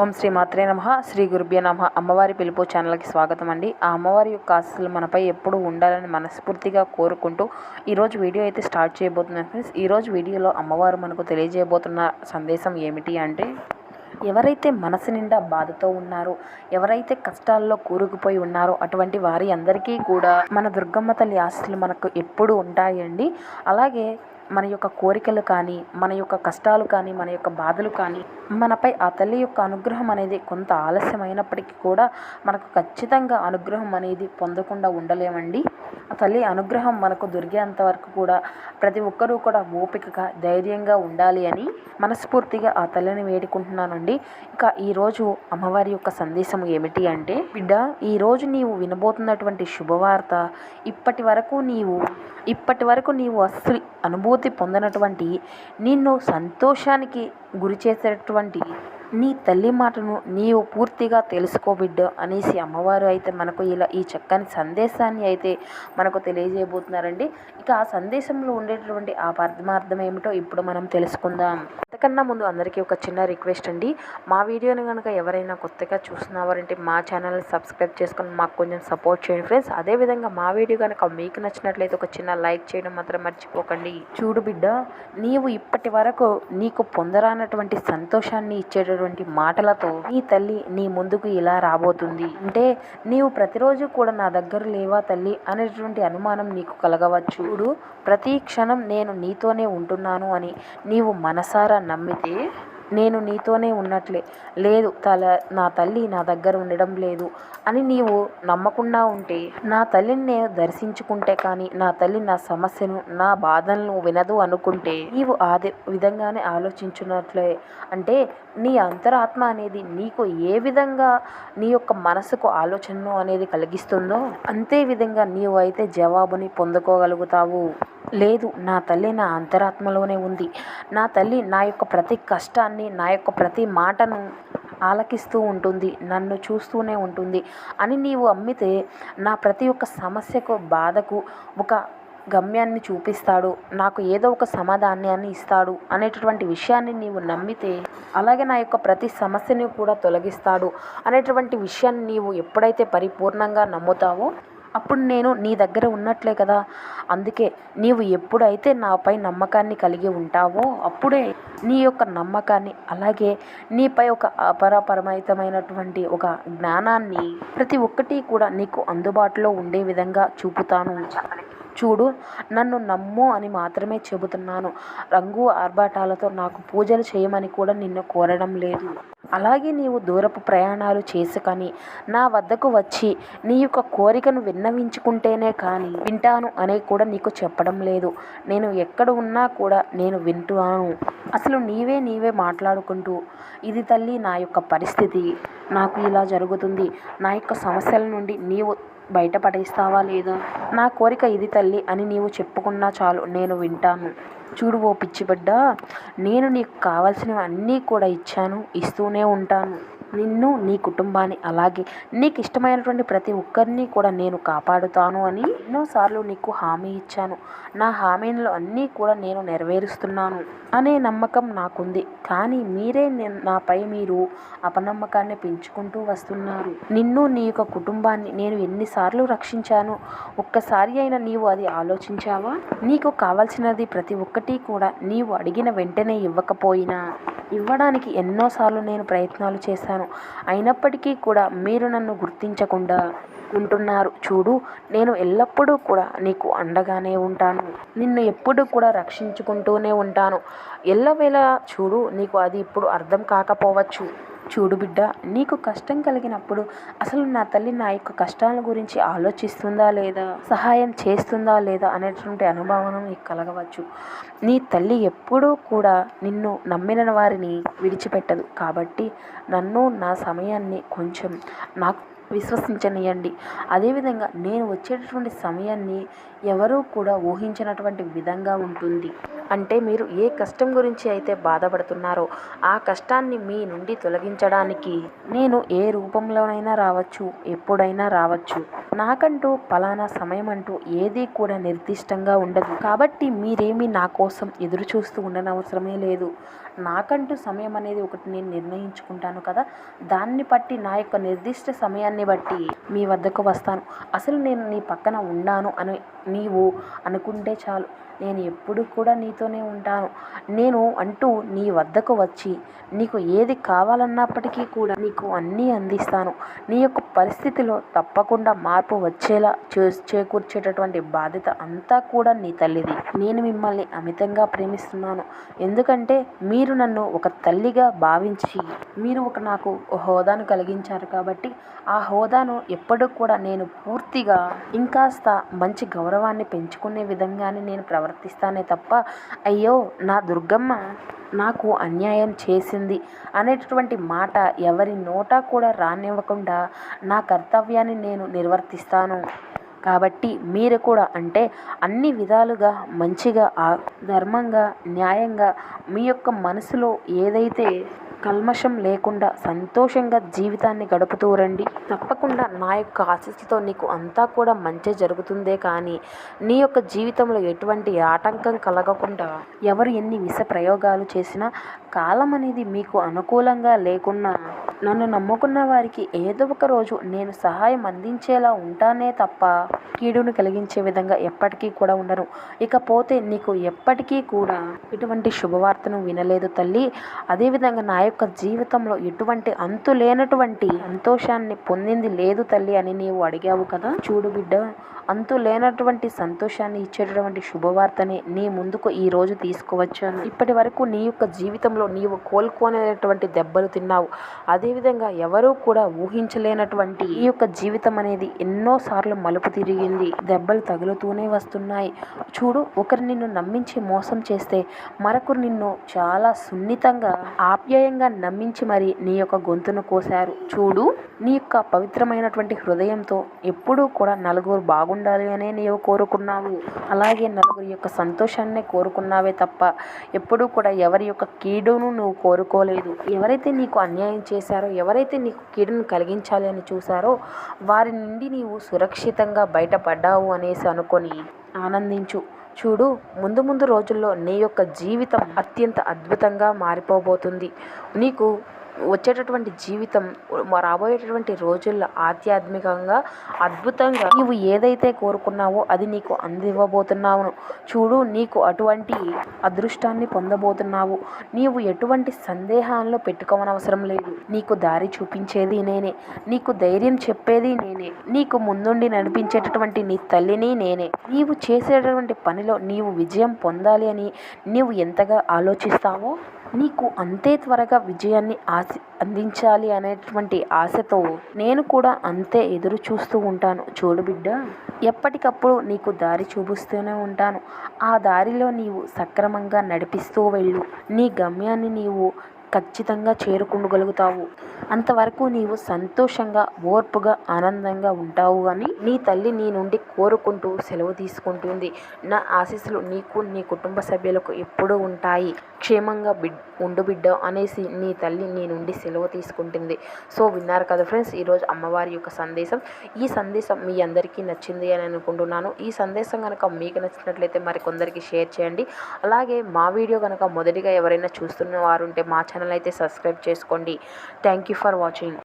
ఓం శ్రీ మాత్రే నమ. శ్రీ గురుభ్య నమ. అమ్మవారి పిలుపు ఛానల్కి స్వాగతం అండి. ఆ అమ్మవారి యొక్క ఆశలు మనపై ఎప్పుడు ఉండాలని మనస్ఫూర్తిగా కోరుకుంటూ ఈరోజు వీడియో అయితే స్టార్ట్ చేయబోతున్నాను ఫ్రెండ్స్. ఈరోజు వీడియోలో అమ్మవారు మనకు తెలియజేయబోతున్న సందేశం ఏమిటి అంటే ఎవరైతే మనసు నిండా బాధతో ఉన్నారో ఎవరైతే కష్టాల్లో కూరుకుపోయి ఉన్నారో అటువంటి వారి అందరికీ కూడా మన దుర్గమ్మ తల్లి ఆశలు మనకు ఎప్పుడు ఉంటాయండి. అలాగే మన యొక్క కోరికలు కానీ మన యొక్క కష్టాలు కానీ మన యొక్క బాధలు కానీ మనపై ఆ తల్లి యొక్క అనుగ్రహం అనేది కొంత ఆలస్యమైనప్పటికీ కూడా మనకు ఖచ్చితంగా అనుగ్రహం అనేది పొందకుండా ఉండలేమండి. ఆ తల్లి అనుగ్రహం మనకు దొరికేంత వరకు కూడా ప్రతి ఒక్కరూ కూడా ఓపికగా ధైర్యంగా ఉండాలి అని మనస్ఫూర్తిగా ఆ తల్లిని వేడుకుంటున్నానండి. ఇక ఈరోజు అమ్మవారి యొక్క సందేశం ఏమిటి అంటే బిడ్డ ఈరోజు నీవు వినబోతున్నటువంటి శుభవార్త ఇప్పటి వరకు నీవు ఇప్పటి వరకు నీవు అస్సలు అనుభూతి పొందినటువంటి నిన్ను సంతోషానికి గురి చేసేటటువంటి నీ తల్లి మాటను నీవు పూర్తిగా తెలుసుకో బిడ్డ అనేసి అమ్మవారు అయితే మనకు ఇలా ఈ చక్కని సందేశాన్ని అయితే మనకు తెలియజేయబోతున్నారండి. ఇక ఆ సందేశంలో ఉండేటటువంటి ఆ పరమార్థం ఏమిటో ఇప్పుడు మనం తెలుసుకుందాం. అంతకన్నా ముందు అందరికీ ఒక చిన్న రిక్వెస్ట్ అండి. మా వీడియోని కనుక ఎవరైనా కొత్తగా చూస్తున్నవారంటే మా ఛానల్ని సబ్స్క్రైబ్ చేసుకొని మాకు కొంచెం సపోర్ట్ చేయండి ఫ్రెండ్స్. అదేవిధంగా మా వీడియో కనుక మీకు నచ్చినట్లయితే ఒక చిన్న లైక్ చేయడం మాత్రం మర్చిపోకండి. చూడు బిడ్డ నీవు ఇప్పటి వరకు నీకు పొందరానటువంటి సంతోషాన్ని ఇచ్చేటటువంటి మాటలతో నీ తల్లి నీ ముందుకు ఇలా రాబోతుంది. అంటే నీవు ప్రతిరోజు కూడా నా దగ్గర లేవా తల్లి? అనేటువంటి అనుమానం నీకు కలగవచ్చు. చూడు ప్రతి క్షణం నేను నీతోనే ఉంటున్నాను అని నీవు మనసారా నమ్మితే నేను నీతోనే ఉన్నట్లే. లేదు తల నా తల్లి నా దగ్గర ఉండడం లేదు అని నీవు నమ్మకుండా ఉంటే నా తల్లిని నేను దర్శించుకుంటే కానీ నా తల్లి నా సమస్యను నా బాధలను వినదు అనుకుంటే నీవు అదే విధంగానే ఆలోచించున్నట్లే. అంటే నీ అంతరాత్మ అనేది నీకు ఏ విధంగా నీ యొక్క మనసుకు ఆలోచనను అనేది కలిగిస్తుందో అంతే విధంగా నీవు అయితే జవాబుని పొందుకోగలుగుతావు. లేదు నా తల్లి నా అంతరాత్మలోనే ఉంది. నా తల్లి నా యొక్క ప్రతి కష్టాన్ని నా యొక్క ప్రతి మాటను ఆలకిస్తూ ఉంటుంది నన్ను చూస్తూనే ఉంటుంది అని నీవు అమ్మితే నా ప్రతి ఒక్క సమస్యకు బాధకు ఒక గమ్యాన్ని చూపిస్తాడు నాకు ఏదో ఒక సమాధానాన్ని ఇస్తాడు అనేటటువంటి విషయాన్ని నీవు నమ్మితే అలాగే నా యొక్క ప్రతి సమస్యని కూడా తొలగిస్తాడు అనేటువంటి విషయాన్ని నీవు ఎప్పుడైతే పరిపూర్ణంగా నమ్ముతావో అప్పుడు నేను నీ దగ్గర ఉన్నట్లే కదా. అందుకే నీవు ఎప్పుడైతే నాపై నమ్మకాన్ని కలిగి ఉంటావో అప్పుడే నీ యొక్క నమ్మకాన్ని అలాగే నీపై ఒక అపరపరమితమైనటువంటి ఒక జ్ఞానాన్ని ప్రతి ఒక్కటి కూడా నీకు అందుబాటులో ఉండే విధంగా చూపుతాను. చూడు నన్ను నమ్ము అని మాత్రమే చెబుతున్నాను. రంగు ఆర్భాటాలతో నాకు పూజలు చేయమని కూడా నిన్ను కోరడం లేదు. అలాగే నీవు దూరపు ప్రయాణాలు చేసుకొని నా వద్దకు వచ్చి నీ యొక్క కోరికను విన్నవించుకుంటేనే కానీ వింటాను అనే కూడా నీకు చెప్పడం లేదు. నేను ఎక్కడ ఉన్నా కూడా నేను వింటున్నాను. అసలు నీవే నీవే మాట్లాడుకుంటూ ఇది తల్లి నా యొక్క పరిస్థితి. నాకు ఇలా జరుగుతుంది. నా యొక్క సమస్యల నుండి నీవు బయటపడేస్తావా లేదా? నా కోరిక ఇది తల్లి అని నీవు చెప్పుకున్నా చాలు. నేను వింటాను. చూడు ఓ పిచ్చిబిడ్డ నేను నీకు కావాల్సినవి అన్నీ కూడా ఇచ్చాను ఇస్తూనే ఉంటాను. నిన్ను నీ కుటుంబాన్ని అలాగే నీకు ఇష్టమైనటువంటి ప్రతి ఒక్కరిని కూడా నేను కాపాడుతాను అని ఎన్నోసార్లు నీకు హామీ ఇచ్చాను. నా హామీలు అన్నీ కూడా నేను నెరవేరుస్తున్నాను అనే నమ్మకం నాకుంది. కానీ మీరే నాపై మీరు అపనమ్మకాన్ని పెంచుకుంటూ వస్తున్నారు. నిన్ను నీ యొక్క కుటుంబాన్ని నేను ఎన్నిసార్లు రక్షించాను. ఒక్కసారి అయినా నీవు అది ఆలోచించావా? నీకు కావాల్సినది ప్రతి ఒక్కటి కూడా నీవు అడిగిన వెంటనే ఇవ్వకపోయినా ఇవ్వడానికి ఎన్నోసార్లు నేను ప్రయత్నాలు చేశాను. అయినప్పటికీ కూడా మీరు నన్ను గుర్తించకుండా ఉంటున్నారు. చూడు నేను ఎల్లప్పుడూ కూడా నీకు అండగానే ఉంటాను. నిన్ను ఎప్పుడు కూడా రక్షించుకుంటూనే ఉంటాను. ఎల్లవేళ చూడు నీకు అది ఇప్పుడు అర్థం కాకపోవచ్చు. చూడు బిడ్డ నీకు కష్టం కలిగినప్పుడు అసలు నా తల్లి నా యొక్క కష్టాల గురించి ఆలోచిస్తుందా లేదా? సహాయం చేస్తుందా లేదా అనేటువంటి అనుభవం నీకు కలగవచ్చు. నీ తల్లి ఎప్పుడూ కూడా నిన్ను నమ్మిన వారిని విడిచిపెట్టదు. కాబట్టి నన్ను నా సమయాన్ని కొంచెం నాకు విశ్వసించనియండి. అదేవిధంగా నేను వచ్చేటటువంటి సమయాన్ని ఎవరూ కూడా ఊహించినటువంటి విధంగా ఉంటుంది. అంటే మీరు ఏ కష్టం గురించి అయితే బాధపడుతున్నారో ఆ కష్టాన్ని మీ నుండి తొలగించడానికి నేను ఏ రూపంలోనైనా రావచ్చు ఎప్పుడైనా రావచ్చు. నాకంటూ ఫలానా సమయం అంటూ ఏదీ కూడా నిర్దిష్టంగా ఉండదు. కాబట్టి మీరేమీ నా కోసం ఎదురు చూస్తూ ఉండనవసరమే లేదు. నాకంటూ సమయం అనేది ఒకటి నేను నిర్ణయించుకుంటాను కదా. దాన్ని బట్టి నా యొక్క నిర్దిష్ట సమయాన్ని బట్టి మీ వద్దకు వస్తాను. అసలు నేను నీ పక్కన ఉన్నాను అని నీవు అనుకుంటే చాలు. నేను ఎప్పుడు కూడా నీతోనే ఉంటాను. నేను అంటూ నీ వద్దకు వచ్చి నీకు ఏది కావాలన్నప్పటికీ కూడా నీకు అన్నీ అందిస్తాను. నీ యొక్క పరిస్థితిలో తప్పకుండా మార్పు వచ్చేలా చే చేకూర్చేటటువంటి బాధ్యత అంతా కూడా నీ తల్లిది. నేను మిమ్మల్ని అమితంగా ప్రేమిస్తున్నాను. ఎందుకంటే మీరు నన్ను ఒక తల్లిగా భావించి మీరు ఒక నాకు హోదాను కలిగించారు కాబట్టి ఆ హోదాను ఎప్పుడు కూడా నేను పూర్తిగా ఇంకాస్త మంచి గౌరవాన్ని పెంచుకునే విధంగానే నేను ప్రవర్తిస్తానే తప్ప అయ్యో నా దుర్గమ్మ నాకు అన్యాయం చేసింది అనేటటువంటి మాట ఎవరి నోట కూడా రానివ్వకుండా నా కర్తవ్యాన్ని నేను నిర్వర్తిస్తాను. కాబట్టి మీరు కూడా అంటే అన్ని విధాలుగా మంచిగా ధర్మంగా న్యాయంగా మీ యొక్క మనసులో ఏదైతే కల్మషం లేకుండా సంతోషంగా జీవితాన్ని గడుపుతూ రండి. తప్పకుండా నా యొక్క ఆశీస్సుతో నీకు అంతా కూడా మంచి జరుగుతుందే కానీ నీ యొక్క జీవితంలో ఎటువంటి ఆటంకం కలగకుండా ఎవరు ఎన్ని విష ప్రయోగాలు చేసినా కాలం అనేది మీకు అనుకూలంగా లేకున్నా నన్ను నమ్ముకున్న వారికి ఏదో ఒక రోజు నేను సహాయం అందించేలా ఉంటానే తప్ప కీడును కలిగించే విధంగా ఎప్పటికీ కూడా ఉండను ఇకపోతే నీకు ఎప్పటికీ కూడా ఇటువంటి శుభవార్తను వినలేదు తల్లి. అదేవిధంగా నా యొక్క జీవితంలో ఎటువంటి అంతు లేనటువంటి సంతోషాన్ని పొందింది లేదు తల్లి అని నీవు అడిగావు కదా. చూడు బిడ్డ అంతు లేనటువంటి సంతోషాన్ని ఇచ్చేటటువంటి శుభవార్తని నీ ముందుకు ఈ రోజు తీసుకువచ్చాను. ఇప్పటి వరకు నీ యొక్క జీవితంలో నీవు కోలుకోలేనటువంటి దెబ్బలు తిన్నావు. అదేవిధంగా ఎవరూ కూడా ఊహించలేనటువంటి ఈ యొక్క జీవితం అనేది ఎన్నోసార్లు మలుపు తిరిగింది. దెబ్బలు తగులుతూనే వస్తున్నాయి. చూడు ఒకరు నిన్ను నమ్మించి మోసం చేస్తే మరొకరు నిన్ను చాలా సున్నితంగా ఆప్యాయంగా నమ్మించి మరి నీ యొక్క గొంతును కోశారు. చూడు నీ యొక్క పవిత్రమైనటువంటి హృదయంతో ఎప్పుడూ కూడా నలుగురు బాగుండాలి అనే నీవు కోరుకున్నావు. అలాగే నలుగురి యొక్క సంతోషాన్ని కోరుకున్నావే తప్ప ఎప్పుడూ కూడా ఎవరి యొక్క కీడును నువ్వు కోరుకోలేదు. ఎవరైతే నీకు అన్యాయం చేశారో ఎవరైతే నీకు కీడును కలిగించాలి అని చూశారో వారి నుండి నీవు సురక్షితంగా బయటపడ్డావు అనేసి అనుకొని ఆనందించు. చూడు ముందు ముందు రోజుల్లో నీ యొక్క జీవితం అత్యంత అద్భుతంగా మారిపోబోతుంది. నీకు వచ్చేటటువంటి జీవితం రాబోయేటటువంటి రోజుల్లో ఆధ్యాత్మికంగా అద్భుతంగా నీవు ఏదైతే కోరుకున్నావో అది నీకు అందివ్వబోతున్నావు చూడు నీకు అటువంటి అదృష్టాన్ని పొందబోతున్నావు. నీవు ఎటువంటి సందేహాల్లో పెట్టుకోవనవసరం లేదు. నీకు దారి చూపించేది నేనే. నీకు ధైర్యం చెప్పేది నేనే. నీకు ముందుండి నడిపించేటటువంటి నీ తల్లిని నేనే. నీవు చేసేటటువంటి పనిలో నీవు విజయం పొందాలి అని నీవు ఎంతగా ఆలోచిస్తావో నీకు అంతే త్వరగా విజయాన్ని ఆశ అందించాలి అనేటువంటి ఆశతో నేను కూడా అంతే ఎదురు చూస్తూ ఉంటాను. చూడు బిడ్డ ఎప్పటికప్పుడు నీకు దారి చూపిస్తూనే ఉంటాను. ఆ దారిలో నీవు సక్రమంగా నడిపిస్తూ వెళ్ళు. నీ గమ్యాన్ని నీవు ఖచ్చితంగా చేరుకోగలుగుతావు అంతవరకు నీవు సంతోషంగా ఓర్పుగా ఆనందంగా ఉంటావు అని నీ తల్లి నీ నుండి కోరుకుంటూ సెలవు తీసుకుంటుంది. నా ఆశీస్సులు నీకు నీ కుటుంబ సభ్యులకు ఎప్పుడూ ఉంటాయి. క్షేమంగా బిడ్ ఉండు బిడ్డ అనేసి నీ తల్లి నీ నుండి సెలవు తీసుకుంటుంది. సో విన్నారు కదా ఫ్రెండ్స్ ఈరోజు అమ్మవారి యొక్క సందేశం. ఈ సందేశం మీ అందరికీ నచ్చింది అని అనుకుంటున్నాను. ఈ సందేశం కనుక మీకు నచ్చినట్లయితే మరి కొందరికి షేర్ చేయండి. అలాగే మా వీడియో కనుక మొదటిగా ఎవరైనా చూస్తున్న వారు ఉంటే మా ఛానల్ అయితే సబ్స్క్రైబ్ చేసుకోండి. Thank you for watching